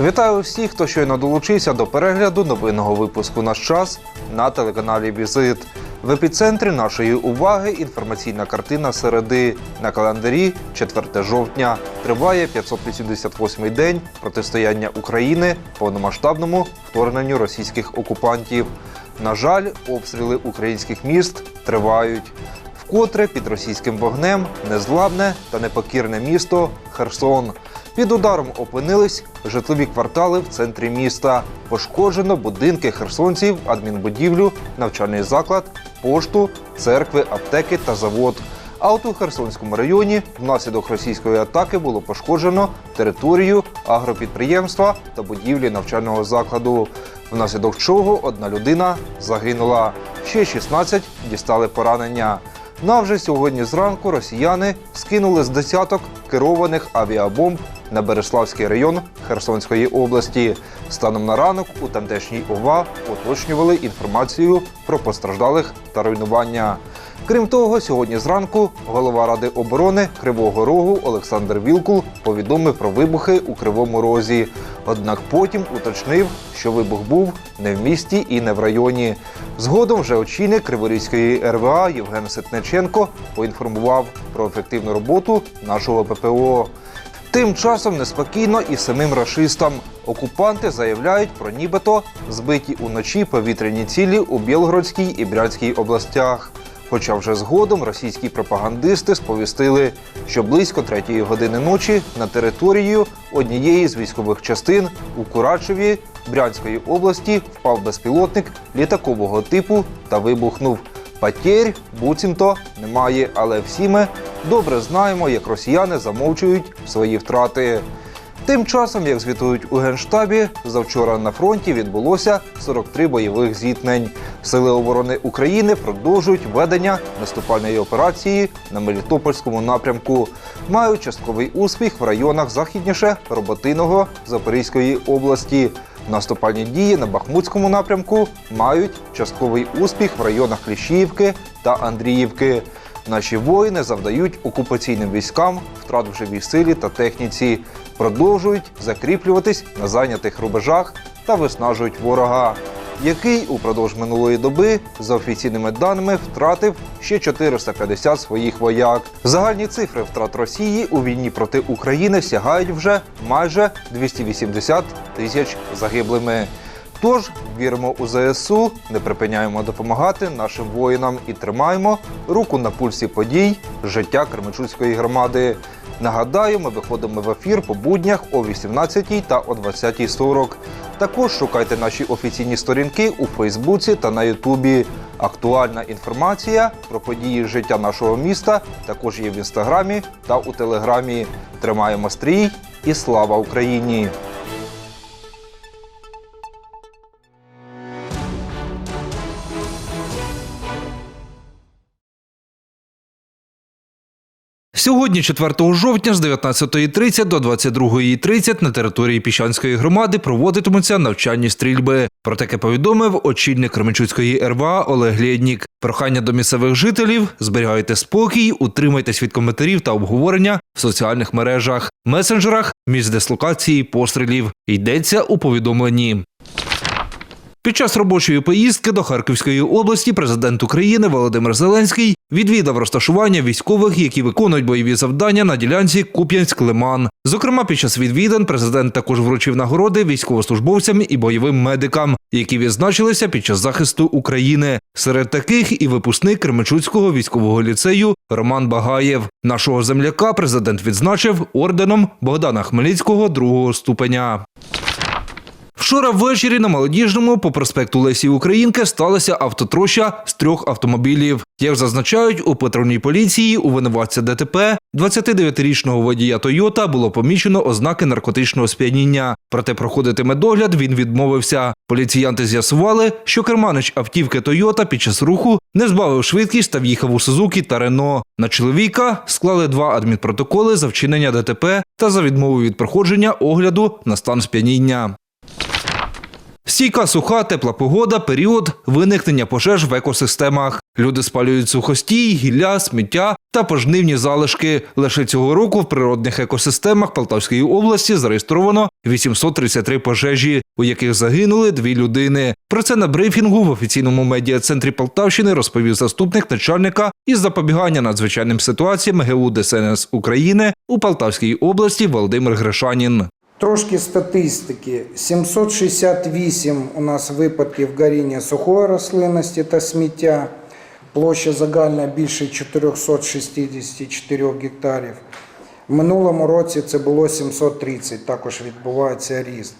Вітаю всіх, хто щойно долучився до перегляду новинного випуску «Наш час» на телеканалі Візит. В епіцентрі нашої уваги інформаційна картина середи. На календарі 4 жовтня триває 588-й день протистояння України повномасштабному вторгненню російських окупантів. На жаль, обстріли українських міст тривають. Вкотре під російським вогнем незламне та непокірне місто Херсон. Під ударом опинились житлові квартали в центрі міста. Пошкоджено будинки херсонців, адмінбудівлю, навчальний заклад, пошту, церкви, аптеки та завод. А от у Херсонському районі внаслідок російської атаки було пошкоджено територію агропідприємства та будівлі навчального закладу. Внаслідок чого одна людина загинула. Ще 16 дістали поранення. Ну вже сьогодні зранку росіяни скинули з десяток керованих авіабомб на Береславський район Херсонської області. Станом на ранок у тамтешній ОВА уточнювали інформацію про постраждалих та руйнування. Крім того, сьогодні зранку голова Ради оборони Кривого Рогу Олександр Вілкул повідомив про вибухи у Кривому Розі. Однак потім уточнив, що вибух був не в місті і не в районі. Згодом вже очільник Криворізької РВА Євген Ситниченко поінформував про ефективну роботу нашого ППО. Тим часом неспокійно і самим рашистам. Окупанти заявляють про нібито збиті уночі повітряні цілі у Білгородській і Брянській областях. Хоча вже згодом російські пропагандисти сповістили, що близько третьої години ночі на територію однієї з військових частин у Курачеві Брянської області впав безпілотник літакового типу та вибухнув. Потерь буцімто немає, але всі ми добре знаємо, як росіяни замовчують свої втрати. Тим часом, як звітують у генштабі, завчора на фронті відбулося 43 бойових зіткнень. Сили оборони України продовжують ведення наступальної операції на Мелітопольському напрямку. Мають частковий успіх в районах західніше Роботиного Запорізької області. Наступальні дії на Бахмутському напрямку мають частковий успіх в районах Кліщіївки та Андріївки. Наші воїни завдають окупаційним військам втрат в живій силі та техніці, продовжують закріплюватись на зайнятих рубежах та виснажують ворога, який упродовж минулої доби, за офіційними даними, втратив ще 450 своїх вояк. Загальні цифри втрат Росії у війні проти України сягають вже майже 280 тисяч загиблими. Тож віримо у ЗСУ, не припиняємо допомагати нашим воїнам і тримаємо руку на пульсі подій життя Кременчуцької громади. Нагадаю, ми виходимо в ефір по буднях о 18 та о 20.40. Також шукайте наші офіційні сторінки у Фейсбуці та на Ютубі. Актуальна інформація про події життя нашого міста також є в інстаграмі та у телеграмі. Тримаємо стрій і слава Україні! Сьогодні, 4 жовтня, з 19.30 до 22.30 на території Піщанської громади проводитимуться навчальні стрільби. Про таке повідомив очільник Кременчуцької РВА Олег Лєднік. Прохання до місцевих жителів: зберігайте спокій, утримайтесь від коментарів та обговорення в соціальних мережах, месенджерах, місць дислокації пострілів. Йдеться у повідомленні. Під час робочої поїздки до Харківської області президент України Володимир Зеленський відвідав розташування військових, які виконують бойові завдання на ділянці Куп'янськ-Лиман. Зокрема, під час відвідин президент також вручив нагороди військовослужбовцям і бойовим медикам, які відзначилися під час захисту України. Серед таких і випускник Кременчуцького військового ліцею Роман Багаєв. Нашого земляка президент відзначив орденом Богдана Хмельницького другого ступеня. Вчора ввечері на молодіжному по проспекту Лесі Українки сталася автотроща з трьох автомобілів. Як зазначають у патрульній поліції, у винуватця ДТП 29-річного водія Тойота було помічено ознаки наркотичного сп'яніння. Проте проходити медогляд він відмовився. Поліціянти з'ясували, що керманич автівки Тойота під час руху не збавив швидкість та в'їхав у Сузуки та Рено. На чоловіка склали два адмінпротоколи за вчинення ДТП та за відмову від проходження огляду на стан сп'яніння. Стійка суха, тепла погода, період виникнення пожеж в екосистемах. Люди спалюють сухостій, гілля, сміття та пожнивні залишки. Лише цього року в природних екосистемах Полтавської області зареєстровано 833 пожежі, у яких загинули дві людини. Про це на брифінгу в офіційному медіа-центрі Полтавщини розповів заступник начальника із запобігання надзвичайним ситуаціям ГУ ДСНС України у Полтавській області Володимир Гришанін. Трошки статистики. 768 у нас випадків горіння сухої рослинності та сміття. Площа загальна більше 464 гектарів. В минулому році це було 730, також відбувається ріст.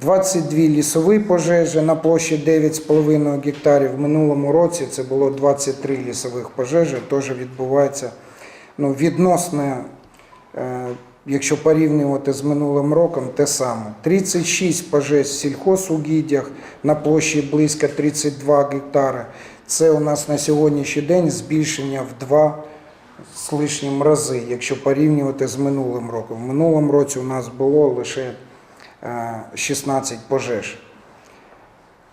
22 лісові пожежі на площі 9,5 гектарів. В минулому році це було 23 лісових пожежі, теж відбувається ну, відносно Е, Якщо порівнювати з минулим роком, те саме. 36 пожеж в сільхозугіддях на площі близько 32 гектари. Це у нас на сьогоднішній день збільшення в два з лишнім рази, якщо порівнювати з минулим роком. В минулому році у нас було лише е, 16 пожеж.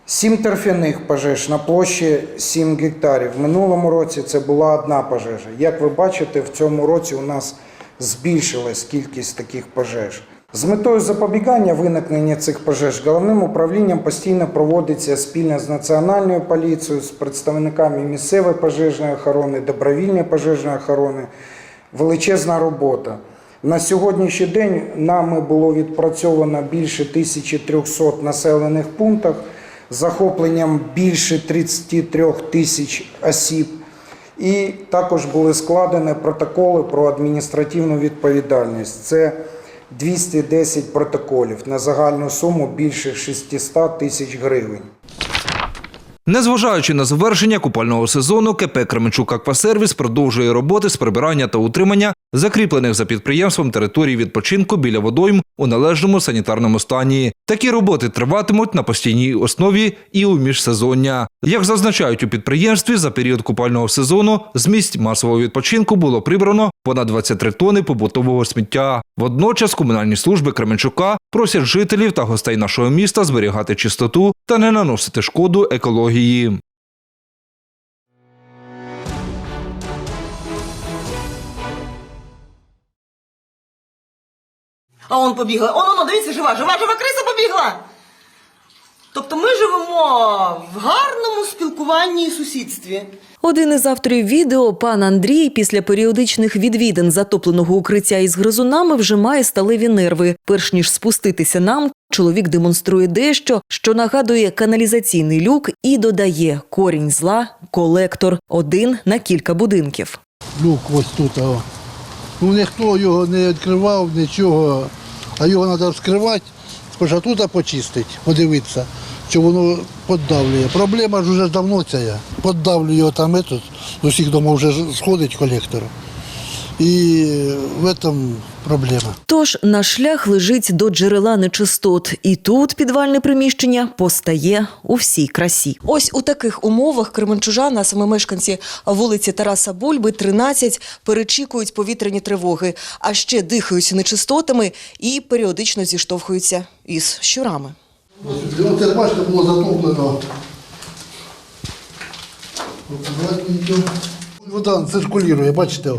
Сім торфяних пожеж на площі 7 гектарів. В минулому році це була одна пожежа. Як ви бачите, в цьому році у нас збільшилась кількість таких пожеж. З метою запобігання виникнення цих пожеж головним управлінням постійно проводиться спільно з національною поліцією, з представниками місцевої пожежної охорони, добровільної пожежної охорони. Величезна робота. На сьогоднішній день нами було відпрацьовано більше 1300 населених пунктах захопленням більше 33 тисяч осіб. І також були складені протоколи про адміністративну відповідальність. Це 210 протоколів на загальну суму більше 600 тисяч гривень. Незважаючи на завершення купального сезону, КП Кременчук Аквасервіс продовжує роботи з прибирання та утримання закріплених за підприємством територій відпочинку біля водойм у належному санітарному стані. Такі роботи триватимуть на постійній основі і у міжсезоння. Як зазначають у підприємстві, за період купального сезону з місць масового відпочинку було прибрано понад 23 тони побутового сміття. Водночас комунальні служби Кременчука просять жителів та гостей нашого міста зберігати чистоту та не наносити шкоду екології. А он побігла. Он, он, дивіться, жива, жива, жива криса побігла. Тобто ми живемо в гарному спілкуванні і сусідстві. Один із авторів відео, пан Андрій, після періодичних відвідин затопленого укриття із гризунами вже має сталеві нерви. Перш ніж спуститися нам, чоловік демонструє дещо, що нагадує каналізаційний люк, і додає корінь зла, колектор, один на кілька будинків. люк ось тут. Ну ніхто його не відкривав, нічого, а його треба вскривати, спочатку тут почистити, подивитися, що воно піддавлює. Проблема ж вже давно ця. Поддавлює там з усіх домов вже сходить колектор. І в цьому проблема. Тож наш шлях лежить до джерела нечистот, і тут підвальне приміщення постає у всій красі. Ось у таких умовах кременчужан, а саме мешканці вулиці Тараса Бульби, 13, перечікують повітряні тривоги, а ще дихають нечистотами і періодично зіштовхуються із щурами. Оце бачите, було затоплено. Вода циркулює, бачите?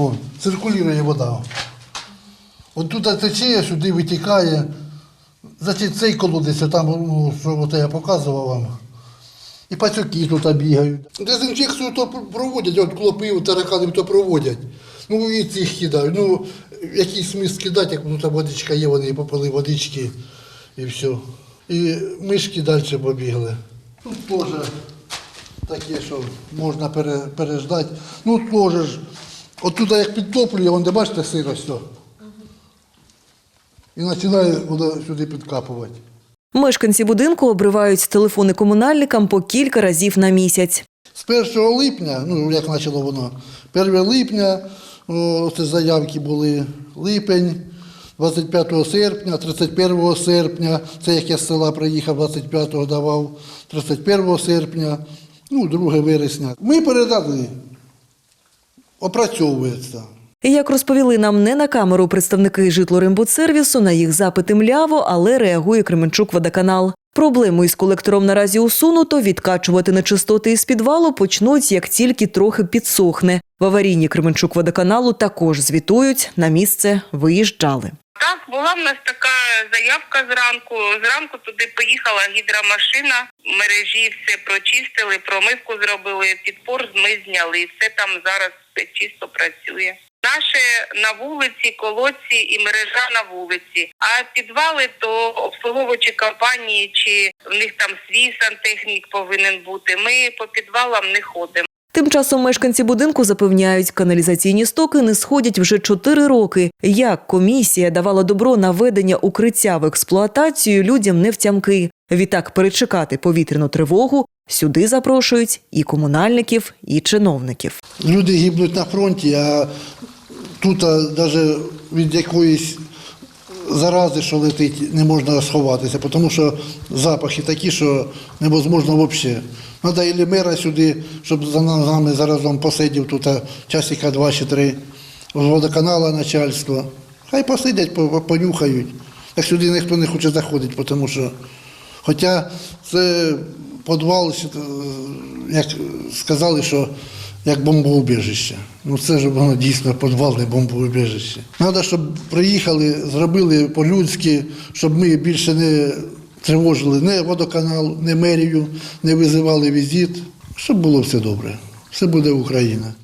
О? Циркулює вода. От тут тече, сюди витікає. Значить, цей колодець, там, ну, що я показував вам. І пацюки тут бігають. Дезінфекцію то проводять, от клопи, таракани то проводять. Ну і цих кидають. Ну, якийсь смисл кидати, як ну, там водичка є, вони попили водички і все. І мишки далі побігли. Тут теж таке, що можна пере, переждати. Ну теж от як підтоплює, вон де бачите сирость. о. І починає воно сюди підкапувати. Мешканці будинку обривають телефони комунальникам по кілька разів на місяць. З 1 липня, ну як почало воно, 1 липня, о, це заявки були липень, 25 серпня, 31 серпня, це як я з села приїхав, 25-го давав, 31 серпня, ну, 2 вересня. Ми передали, опрацьовується. Як розповіли нам не на камеру представники житлорембудсервісу, на їх запити мляво, але реагує Кременчук водоканал. Проблему із колектором наразі усунуто. Відкачувати нечистоти із підвалу почнуть, як тільки трохи підсохне. В аварійні Кременчук водоканалу також звітують, на місце виїжджали. Так, була в нас така заявка зранку. Зранку туди поїхала гідромашина, мережі все прочистили, промивку зробили, підпор ми зняли. Все там зараз все чисто працює. Наше на вулиці, колодці і мережа на вулиці. А підвали то обслуговуючі компанії, чи в них там свій сантехнік повинен бути. Ми по підвалам не ходимо. Тим часом мешканці будинку запевняють, каналізаційні стоки не сходять вже чотири роки. Як комісія давала добро на ведення укриття в експлуатацію людям не втямки. Відтак перечекати повітряну тривогу сюди запрошують і комунальників, і чиновників. Люди гибнуть на фронті, а тут навіть від якоїсь зарази, що летить, не можна сховатися, тому що запахи такі, що невозможно взагалі. Треба і мера сюди, щоб за нами заразом посидів тут часика два чи три, з водоканала начальство. Хай посидять, понюхають. Так сюди ніхто не хоче заходити, тому що. Хоча це підвал, е, як сказали, що як бомбоубіжище. Ну це ж воно дійсно подвальне не бомбоубіжище. Треба, щоб приїхали, зробили по-людськи, щоб ми більше не тривожили не водоканал, не мерію, не визивали візит, щоб було все добре. Все буде Україна.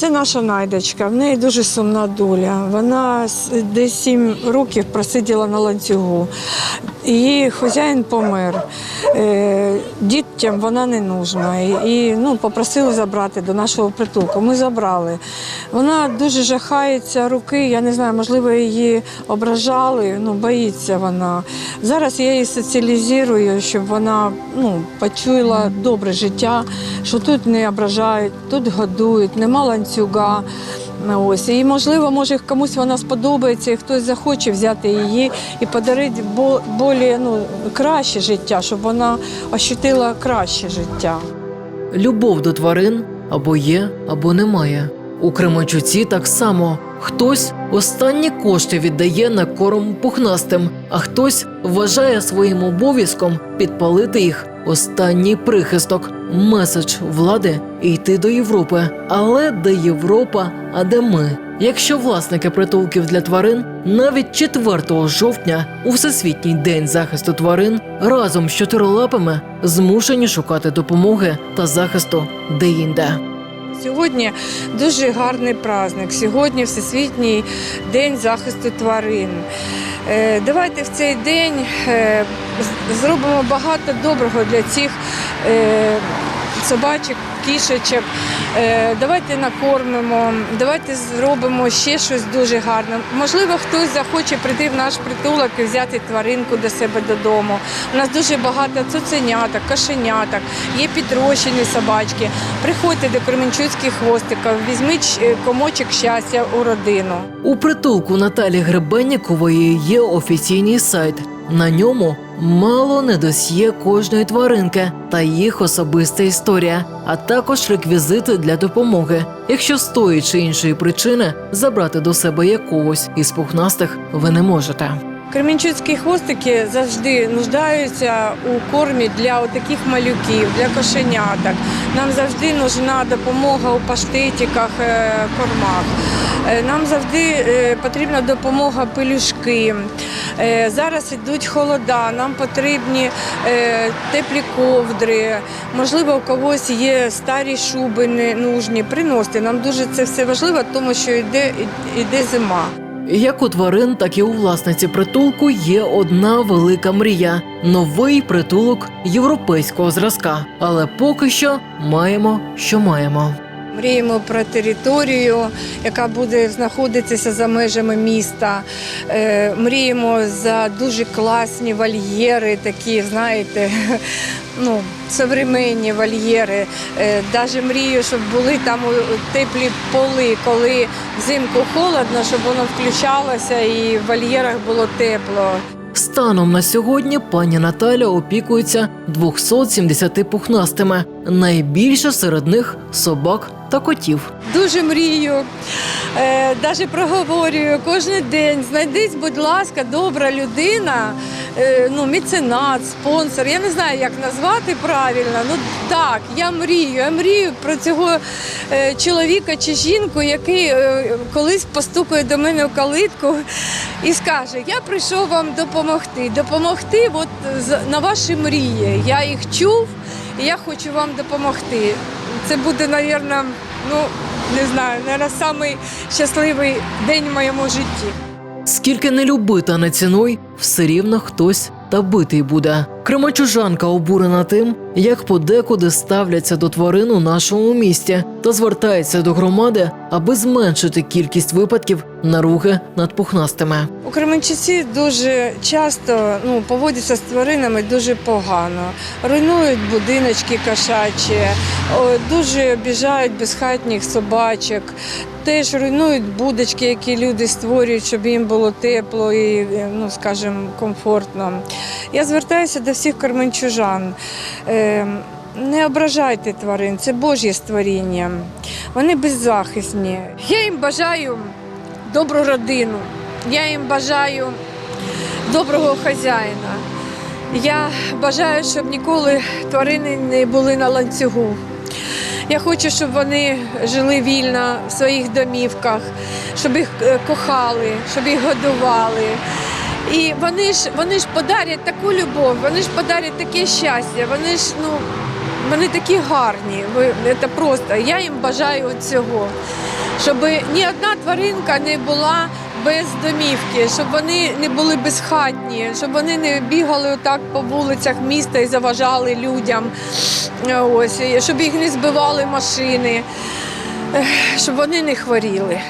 Це наша найдочка. В неї дуже сумна доля. Вона десь сім років просиділа на ланцюгу. Її хазяїн помер. Е, Дітям вона не нужна. І, ну, попросили забрати до нашого притулку. Ми забрали. Вона дуже жахається руки. Я не знаю, можливо, її ображали. Ну, боїться вона. Зараз я її соціалізую, щоб вона ну, почула добре життя, що тут не ображають, тут годують, нема ланцюга. Ось. І можливо, може комусь вона сподобається, і хтось захоче взяти її і подарити бо, болі, ну, краще життя, щоб вона ощутила краще життя. Любов до тварин або є, або немає. У Кременчуці так само. Хтось останні кошти віддає на корм пухнастим, а хтось вважає своїм обов'язком підпалити їх останній прихисток, меседж влади йти до Європи. Але де Європа, а де ми? Якщо власники притулків для тварин навіть 4 жовтня у Всесвітній день захисту тварин разом з чотирилапими змушені шукати допомоги та захисту де-інде. Сьогодні дуже гарний праздник. Сьогодні Всесвітній день захисту тварин. Е, Давайте в цей день е, зробимо багато доброго для цих е, собачок, кішечок. Е, Давайте накормимо, давайте зробимо ще щось дуже гарне. Можливо, хтось захоче прийти в наш притулок і взяти тваринку до себе додому. У нас дуже багато цуценяток, кошеняток, є підрощені собачки. Приходьте до Кременчуцьких хвостиків, візьміть е, комочок щастя у родину. У притулку Наталі Гребеннікової є офіційний сайт. На ньому мало не досьє кожної тваринки та їх особиста історія, а також реквізити для допомоги. Якщо з тої чи іншої причини забрати до себе якогось із пухнастих ви не можете. Кременчуцькі хвостики завжди нуждаються у кормі для таких малюків, для кошеняток. Нам завжди нужна допомога у паштетиках, е, кормах. Е, Нам завжди е, потрібна допомога пелюшки. Е, Зараз йдуть холода, нам потрібні теплі ковдри. Можливо, у когось є старі шуби не нужні. Приносити. Нам дуже це все важливо, тому що йде, йде зима. Як у тварин, так і у власниці притулку є одна велика мрія новий притулок європейського зразка. Але поки що маємо, що маємо. Мріємо про територію, яка буде знаходитися за межами міста. Е, Мріємо за дуже класні вольєри, такі, знаєте, ну, современні вольєри. Е, Даже мрію, щоб були там теплі поли, коли взимку холодно, щоб воно включалося і в вольєрах було тепло. Станом на сьогодні пані Наталя опікується 270 пухнастими. Найбільше серед них собак та котів. Дуже мрію, е, навіть проговорюю кожен день. Знайдись, будь ласка, добра людина, е, ну, меценат, спонсор. Я не знаю, як назвати правильно. Ну так, я мрію. Я мрію про цього е, чоловіка чи жінку, який е, колись постукає до мене в калитку і скаже: Я прийшов вам допомогти. Допомогти от, на ваші мрії. Я їх чув і я хочу вам допомогти. Це буде, мабуть, ну не знаю, мабуть, самий щасливий день в моєму житті. Скільки не люби та не цінуй, все рівно хтось та битий буде. Кримачужанка обурена тим, як подекуди ставляться до тварин у нашому місті та звертається до громади, аби зменшити кількість випадків наруги над пухнастими. У Кременчуці дуже часто ну, поводяться з тваринами дуже погано. Руйнують будиночки кошачі, дуже обіжають безхатніх собачок. Теж руйнують будочки, які люди створюють, щоб їм було тепло і, ну, скажімо, комфортно. Я звертаюся до всіх карменчужан. Е, не ображайте тварин, це Божє створіння. Вони беззахисні. Я їм бажаю добру родину. Я їм бажаю доброго хазяїна. Я бажаю, щоб ніколи тварини не були на ланцюгу. Я хочу, щоб вони жили вільно в своїх домівках, щоб їх е, кохали, щоб їх годували. І вони ж, вони ж подарять таку любов, вони ж подарять таке щастя, вони ж ну, вони такі гарні. Це просто. Я їм бажаю цього щоб ні одна тваринка не була без домівки, щоб вони не були безхатні, щоб вони не бігали отак по вулицях міста і заважали людям. Ось, щоб їх не збивали машини, щоб вони не хворіли.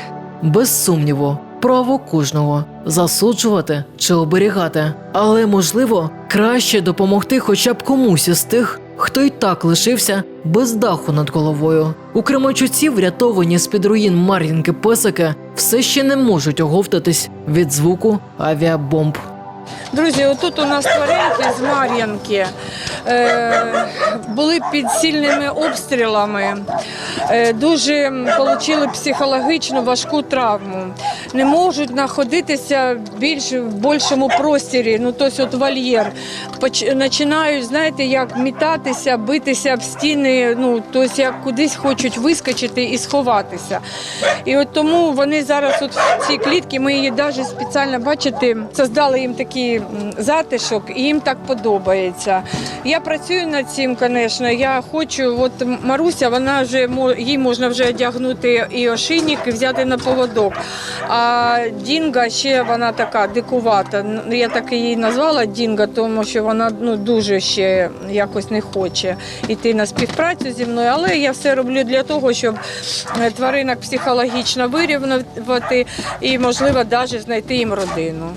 Без сумніву, право кожного засуджувати чи оберігати. Але можливо краще допомогти хоча б комусь із тих, хто й так лишився без даху над головою. У Кременчуці врятовані з під руїн Мар'їнки песики все ще не можуть оговтатись від звуку авіабомб. Друзі, отут у нас тваринки з Мар'янки е, були під сильними обстрілами, дуже отримали психологічну важку травму. Не можуть знаходитися більш в більшому просторі, ну тобто от вольєр. Починають, знаєте, як мітатися, битися в стіни, ну тобто як кудись хочуть вискочити і сховатися. І от тому вони зараз от в цій клітці, ми її навіть спеціально бачите, создали їм такий затишок, і їм так подобається. Я працюю над цим, звісно. Я хочу, от Маруся, вона вже їй можна вже одягнути і ошийник, і взяти на поводок. А Дінга ще вона така дикувата. Я так її назвала Дінга, тому що вона ну дуже ще якось не хоче йти на співпрацю зі мною. Але я все роблю для того, щоб е, тваринок психологічно вирівнювати і, можливо, навіть знайти їм родину.